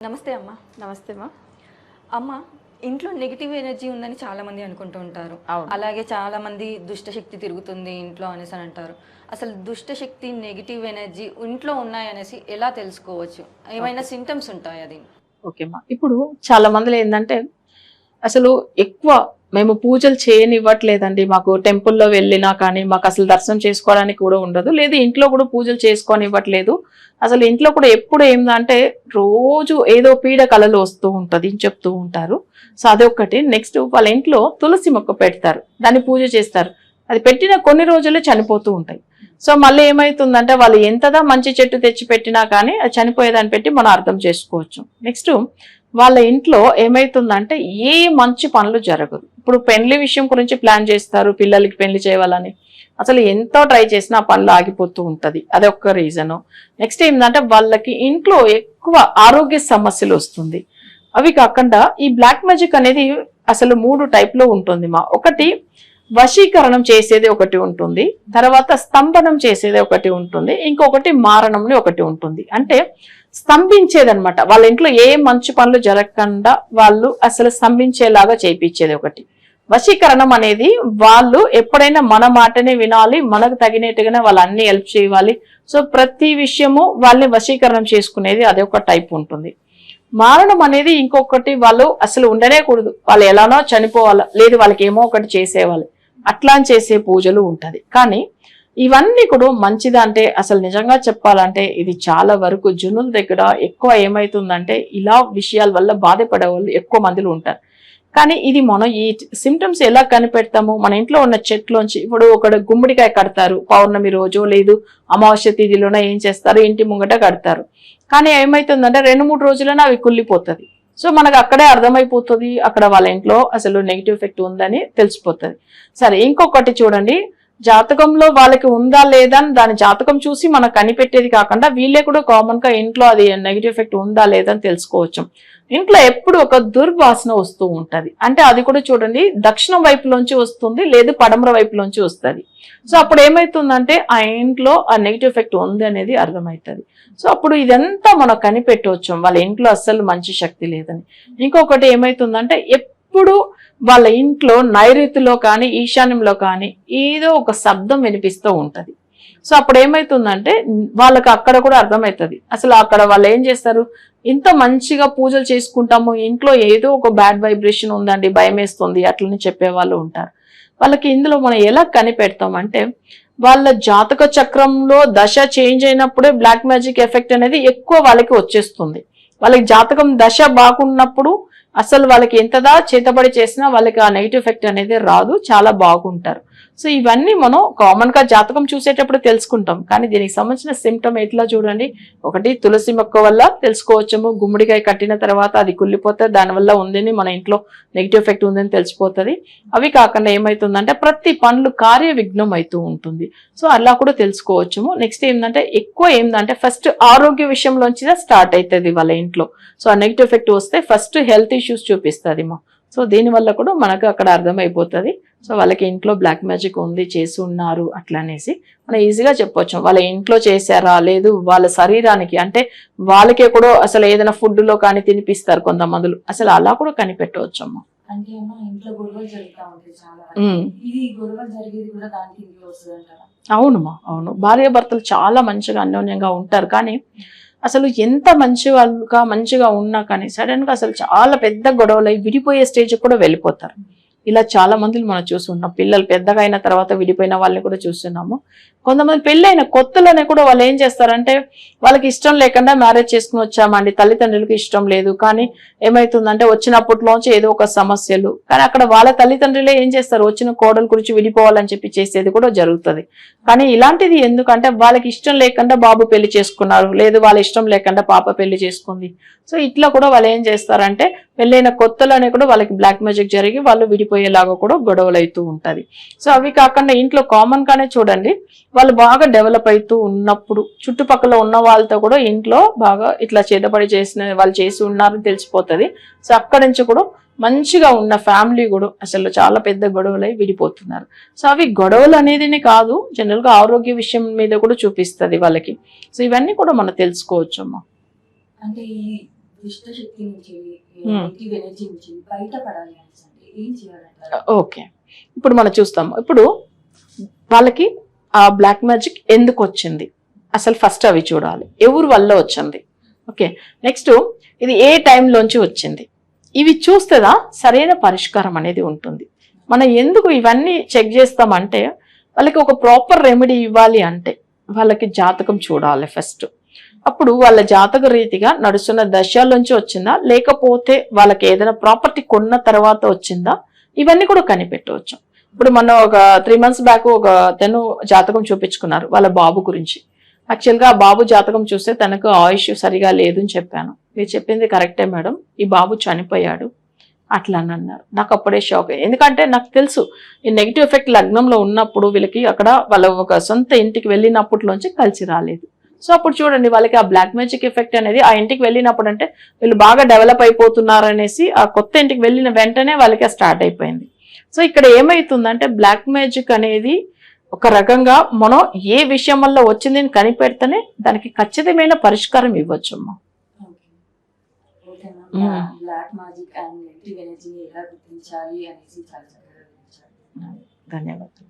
నమస్తే అమ్మ. నమస్తే మా. అమ్మ ఇంట్లో నెగిటివ్ ఎనర్జీ ఉందని చాలా మంది అనుకుంటూ ఉంటారు. అలాగే చాలా మంది దుష్ట శక్తి తిరుగుతుంది ఇంట్లో అనేసి అని అంటారు. అసలు దుష్ట శక్తి నెగిటివ్ ఎనర్జీ ఇంట్లో ఉన్నాయనేసి ఎలా తెలుసుకోవచ్చు? ఏమైనా సింటమ్స్ ఉంటాయా అది ఓకే మా. ఇప్పుడు చాలా మందిలో ఏంటంటే అసలు ఎక్కువ మేము పూజలు చేయనివ్వట్లేదండి. మాకు టెంపుల్లో వెళ్ళినా కానీ మాకు అసలు దర్శనం చేసుకోవడానికి కూడా ఉండదు. లేదు ఇంట్లో కూడా పూజలు చేసుకొని ఇవ్వట్లేదు అసలు ఇంట్లో కూడా ఎప్పుడు ఏందంటే రోజు ఏదో పీడ కళలు వస్తూ ఉంటుంది అని చెప్తూ ఉంటారు. సో అదొకటి నెక్స్ట్ వాళ్ళ ఇంట్లో తులసి మొక్క పెడతారు. దాన్ని పూజ చేస్తారు. అది పెట్టిన కొన్ని రోజులే చనిపోతూ ఉంటాయి. సో మళ్ళీ ఏమవుతుందంటే వాళ్ళు ఎంతదా మంచి చెట్టు తెచ్చి పెట్టినా కానీ అది చనిపోయేదాన్ని పెట్టి మనం అర్థం చేసుకోవచ్చు. నెక్స్ట్ వాళ్ళ ఇంట్లో ఏమవుతుందంటే ఏ మంచి పనులు జరగదు. ఇప్పుడు పెళ్ళి విషయం గురించి ప్లాన్ చేస్తారు పిల్లలకి పెళ్ళి చేయాలని. అసలు ఎంతో ట్రై చేసినా పనులు ఆగిపోతూ ఉంటుంది. అదొక రీజను. నెక్స్ట్ ఏంటంటే వాళ్ళకి ఇంట్లో ఎక్కువ ఆరోగ్య సమస్యలు వస్తుంది. అవి కాకుండా ఈ బ్లాక్ మ్యాజిక్ అనేది అసలు మూడు టైప్లో ఉంటుంది మా. ఒకటి వశీకరణం చేసేది ఒకటి ఉంటుంది. తర్వాత స్తంభనం చేసేది ఒకటి ఉంటుంది. ఇంకొకటి మారణంని ఒకటి ఉంటుంది. అంటే స్తంభించేది అనమాట వాళ్ళ ఇంట్లో ఏ మంచి పనులు జరగకుండా వాళ్ళు అసలు స్తంభించేలాగా చేయించేది ఒకటి. వశీకరణం అనేది వాళ్ళు ఎప్పుడైనా మన మాటనే వినాలి మనకు తగినట్టుగానే వాళ్ళు అన్ని హెల్ప్ చేయాలి. సో ప్రతి విషయము వాళ్ళని వశీకరణం చేసుకునేది అదే ఒక టైప్ ఉంటుంది. మారణం అనేది ఇంకొకటి వాళ్ళు అసలు ఉండనేకూడదు. వాళ్ళు ఎలానో చనిపోవాలి లేదు వాళ్ళకి ఏమో ఒకటి చేసేవాళ్ళు. అట్లా చేసే పూజలు ఉంటుంది. కానీ ఇవన్నీ కూడా మంచిదా అంటే అసలు నిజంగా చెప్పాలంటే ఇది చాలా వరకు జనుల దగ్గర ఎక్కువ ఏమవుతుందంటే ఇలా విషయాల వల్ల బాధపడే వాళ్ళు ఎక్కువ మందిలో ఉంటారు. కానీ ఇది మనం ఈ సిమ్టమ్స్ ఎలా కనిపెడతాము? మన ఇంట్లో ఉన్న చెట్లోంచి ఇప్పుడు ఒకడు గుమ్మడికాయ కడతారు. పౌర్ణమి రోజు లేదు అమావాస్య తిథిలోన ఏం చేస్తారు? ఇంటి ముంగట కడతారు. కానీ ఏమైతుందంటే రెండు మూడు రోజులనే అవి కుళ్ళిపోతుంది. సో మనకు అక్కడే అర్థమైపోతుంది. అక్కడ వాళ్ళ ఇంట్లో అసలు నెగిటివ్ ఎఫెక్ట్ ఉందని తెలిసిపోతుంది. సరే ఇంకొకటి చూడండి. జాతకంలో వాళ్ళకి ఉందా లేదా అని దాని జాతకం చూసి మనకు కనిపెట్టేది కాకుండా వీళ్ళే కూడా కామన్గా ఇంట్లో అది నెగిటివ్ ఎఫెక్ట్ ఉందా లేదా అని తెలుసుకోవచ్చు. ఇంట్లో ఎప్పుడు ఒక దుర్వాసన వస్తూ ఉంటది. అంటే అది కూడా చూడండి దక్షిణం వైపులోంచి వస్తుంది లేదు పడమర వైపులోంచి వస్తుంది. సో అప్పుడు ఏమైతుందంటే ఆ ఇంట్లో ఆ నెగిటివ్ ఎఫెక్ట్ ఉంది అనేది అర్థమవుతుంది. సో అప్పుడు ఇదంతా మనం కనిపెట్టవచ్చు. వాళ్ళ ఇంట్లో అస్సలు మంచి శక్తి లేదని. ఇంకొకటి ఏమైతుందంటే ఎప్పుడు వాళ్ళ ఇంట్లో నైరుతిలో కానీ ఈశాన్యంలో కానీ ఏదో ఒక శబ్దం వినిపిస్తూ ఉంటుంది. సో అప్పుడు ఏమవుతుందంటే వాళ్ళకి అక్కడ కూడా అర్థమవుతుంది అసలు అక్కడ వాళ్ళు ఏం చేస్తారు? ఇంత మంచిగా పూజలు చేసుకుంటాము ఇంట్లో ఏదో ఒక బ్యాడ్ వైబ్రేషన్ ఉందండి భయం వేస్తుంది అట్లని చెప్పే వాళ్ళు ఉంటారు. వాళ్ళకి ఇందులో మనం ఎలా కనిపెడతాం అంటే వాళ్ళ జాతక చక్రంలో దశ చేంజ్ అయినప్పుడే బ్లాక్ మ్యాజిక్ ఎఫెక్ట్ అనేది ఎక్కువ వాళ్ళకి వచ్చేస్తుంది. వాళ్ళకి జాతకం దశ బాగున్నప్పుడు అసలు వాళ్ళకి ఎంతదా చేతబడి చేసినా వాళ్ళకి ఆ నెగిటివ్ ఎఫెక్ట్ అనేది రాదు చాలా బాగుంటారు. సో ఇవన్నీ మనం కామన్గా జాతకం చూసేటప్పుడు తెలుసుకుంటాం. కానీ దీనికి సంబంధించిన సిమ్టమ్ ఎట్లా చూడండి? ఒకటి తులసి మొక్క వల్ల తెలుసుకోవచ్చము. గుమ్మడికాయ కట్టిన తర్వాత అది కుళ్ళిపోతే దానివల్ల ఉందని మన ఇంట్లో నెగిటివ్ ఎఫెక్ట్ ఉందని తెలిసిపోతుంది. అవి కాకుండా ఏమవుతుందంటే ప్రతి పనులు కార్య విఘ్నం అవుతూ ఉంటుంది. సో అలా కూడా తెలుసుకోవచ్చుము. నెక్స్ట్ ఏంటంటే ఎక్కువ ఏంటంటే ఫస్ట్ ఆరోగ్య విషయంలోంచి స్టార్ట్ అవుతుంది వాళ్ళ ఇంట్లో. సో ఆ నెగిటివ్ ఎఫెక్ట్ వస్తే ఫస్ట్ హెల్త్ ఇష్యూస్ చూపిస్తుంది మా సో దీనివల్ల కూడా మనకు అక్కడ అర్థమైపోతుంది. సో వాళ్ళకి ఇంట్లో బ్లాక్ మ్యాజిక్ ఉంది చేసి ఉన్నారు అట్లా అనేసి మనం ఈజీగా చెప్పొచ్చు. వాళ్ళ ఇంట్లో చేశారా? లేదు వాళ్ళ శరీరానికి అంటే వాళ్ళకే కూడా అసలు ఏదైనా ఫుడ్లో కానీ తినిపిస్తారు కొంతమందులు. అసలు అలా కూడా కనిపెట్టవచ్చు అమ్మ అంటే ఏమో ఇంట్లో గొడవలు జరుగుతా ఉంటాయి చాలా. ఉమ్. ఇది గొడవలు జరిగేది కూడా దానికి ఇంట్లో వస్తుంది అంటారా అవునమ్మా అవును. భార్య భర్తలు చాలా మంచిగా అన్యోన్యంగా ఉంటారు కానీ అసలు ఎంత మంచిగా మంచిగా ఉన్నా కానీ సడన్గా అసలు చాలా పెద్ద గొడవలు అయి విడిపోయే స్టేజ్ కూడా వెళ్ళిపోతారు. ఇలా చాలా మందిని మనం చూస్తున్నాం పిల్లలు పెద్దగా అయిన తర్వాత విడిపోయిన వాళ్ళని కూడా చూస్తున్నాము. కొంతమంది పెళ్ళైన కొత్తలోనే కూడా వాళ్ళు ఏం చేస్తారంటే వాళ్ళకి ఇష్టం లేకుండా మ్యారేజ్ చేసుకుని వచ్చామండి. తల్లిదండ్రులకు ఇష్టం లేదు. కానీ ఏమైతుందంటే వచ్చినప్పట్లోంచి ఏదో ఒక సమస్యలు. కానీ అక్కడ వాళ్ళ తల్లిదండ్రులే ఏం చేస్తారు? వచ్చిన కోడల గురించి విడిపోవాలని చెప్పి చేసేది కూడా జరుగుతుంది. కానీ ఇలాంటిది ఎందుకంటే వాళ్ళకి ఇష్టం లేకుండా బాబు పెళ్ళి చేసుకున్నారు. లేదు వాళ్ళ ఇష్టం లేకుండా పాప పెళ్ళి చేసుకుంది. సో ఇట్లా కూడా వాళ్ళు ఏం చేస్తారంటే పెళ్ళైన కొత్తలోనే కూడా వాళ్ళకి బ్లాక్ మ్యాజిక్ జరిగి వాళ్ళు విడిపోయేలాగా కూడా గొడవలు అవుతూ ఉంటుంది. సో అవి కాకుండా ఇంట్లో కామన్ గానే చూడండి వాళ్ళు బాగా డెవలప్ అవుతూ ఉన్నప్పుడు చుట్టుపక్కల ఉన్న వాళ్ళతో కూడా ఇంట్లో బాగా ఇట్లా చేతపడి చేసిన వాళ్ళు చేసి ఉన్నారని తెలిసిపోతుంది. సో అక్కడి నుంచి కూడా మంచిగా ఉన్న ఫ్యామిలీ కూడా అసలు చాలా పెద్ద గొడవలై విడిపోతున్నారు. సో అవి గొడవలు అనేదినే కాదు జనరల్గా ఆరోగ్య విషయం మీద కూడా చూపిస్తుంది వాళ్ళకి. సో ఇవన్నీ కూడా మనం తెలుసుకోవచ్చు అమ్మా అంటే దుష్ట శక్తి నుంచి Hmm. నెగిటివ్ ఎనర్జీ నుంచి బయటపడాలి అనేసి అంటే ఏం చేయాలంటారు? ఓకే ఇప్పుడు మనం చూస్తాము ఇప్పుడు వాళ్ళకి ఆ బ్లాక్ మ్యాజిక్ ఎందుకు వచ్చింది? అసలు ఫస్ట్ అవి చూడాలి. ఎవరి వల్ల వచ్చింది? ఓకే నెక్స్ట్ ఇది ఏ టైంలోంచి వచ్చింది? ఇవి చూస్తేదా సరైన పరిష్కారం అనేది ఉంటుంది. మనం ఎందుకు ఇవన్నీ చెక్ చేస్తామంటే వాళ్ళకి ఒక ప్రాపర్ రెమెడీ ఇవ్వాలి అంటే వాళ్ళకి జాతకం చూడాలి ఫస్ట్ అప్పుడు వాళ్ళ జాతక రీతిగా నడుస్తున్న దశలోంచి వచ్చిందా? లేకపోతే వాళ్ళకి ఏదైనా ప్రాపర్టీ కొన్న తర్వాత వచ్చిందా? ఇవన్నీ కూడా కనిపెట్టవచ్చు. ఇప్పుడు మనం ఒక త్రీ మంత్స్ బ్యాక్ ఒక తను జాతకం చూపించుకున్నారు వాళ్ళ బాబు గురించి. యాక్చువల్గా ఆ బాబు జాతకం చూస్తే తనకు ఆయుష్ సరిగా లేదు అని చెప్పాను. మీరు చెప్పింది కరెక్టే మేడం. ఈ బాబు చనిపోయాడు. అట్లా అని అన్నారు. నాకు అప్పుడే షాక్ ఎందుకంటే నాకు తెలుసు ఈ నెగిటివ్ ఎఫెక్ట్ లగ్నంలో ఉన్నప్పుడు వీళ్ళకి అక్కడ వాళ్ళ ఒక సొంత ఇంటికి వెళ్ళినప్పటిలోంచి కలిసి రాలేదు. సో అప్పుడు చూడండి వాళ్ళకి ఆ బ్లాక్ మ్యాజిక్ ఎఫెక్ట్ అనేది ఆ ఇంటికి వెళ్ళినప్పుడు అంటే వీళ్ళు బాగా డెవలప్ అయిపోతున్నారు అనేసి ఆ కొత్త ఇంటికి వెళ్ళిన వెంటనే వాళ్ళకి స్టార్ట్ అయిపోయింది. సో ఇక్కడ ఏమైతుందంటే బ్లాక్ మ్యాజిక్ అనేది ఒక రకంగా మనం ఏ విషయం వల్ల వచ్చింది అని కనిపెడితేనే దానికి ఖచ్చితమైన పరిష్కారం ఇవ్వచ్చు అమ్మా ధన్యవాదాలు.